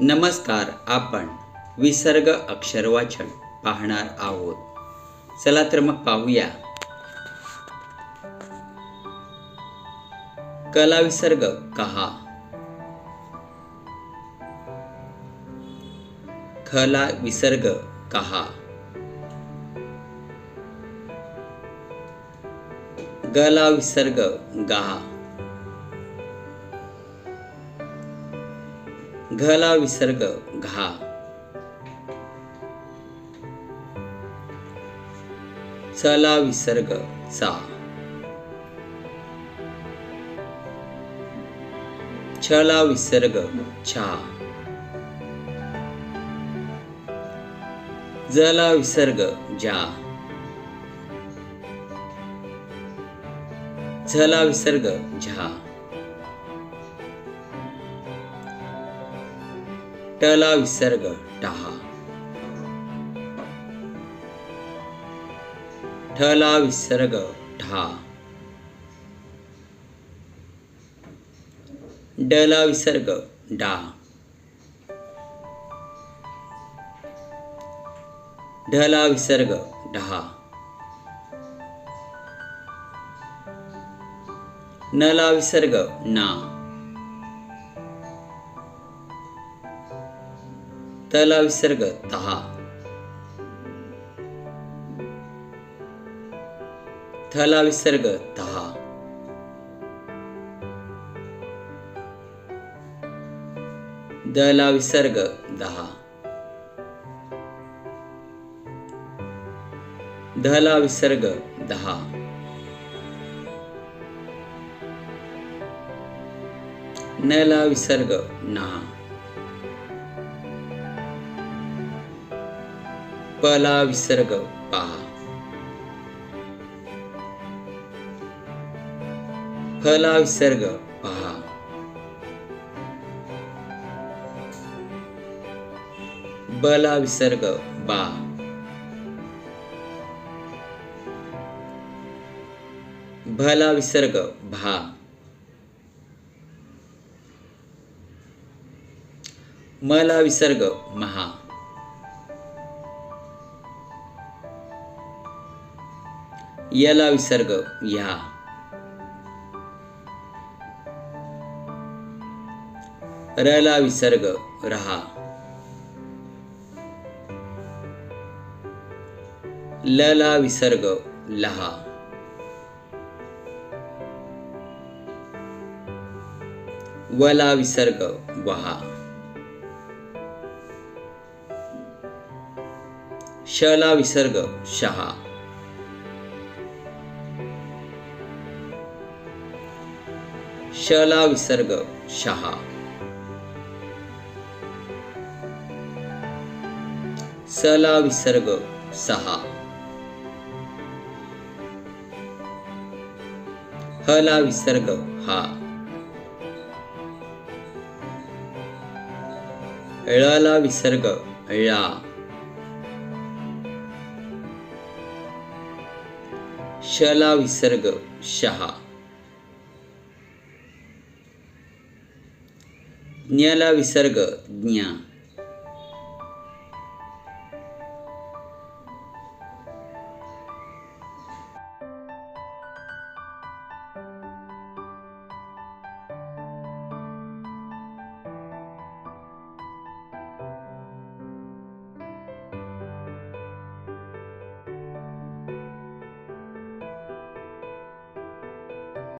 नमस्कार आपण विसर्ग अक्षर वाचन पाहणार आहोत. चला तर मग पाहूया. कला विसर्ग कहा? खला विसर्ग कहा? गला विसर्ग गहा. घला विसर्ग घा. चला विसर्ग चा. छला विसर्ग छा जला विसर्ग जा. झला विसर्ग झा. टला विसर्ग टहा ठला विसर्ग ढा डला विसर्ग डा ढला विसर्ग ढहा नला विसर्ग ना. तला विसर्ग तहा थला विसर्ग तहा दला विसर्ग दहा. धला विसर्ग दहा. नला विसर्ग नहा. पला विसर्ग पहा. फला विसर्ग पहा. बला विसर्ग बा भला विसर्ग भा मला विसर्ग महा. यला विसर्ग ह्या रला विसर्ग रहा. लला विसर्ग लहा. वला विसर्ग वहा. शला विसर्ग शहा. शला विसर्ग शहा. सला विसर्ग सहा. हला विसर्ग हा. ळला विसर्ग ळा. शला विसर्ग शहा. ज्ञला विसर्ग ज्ञा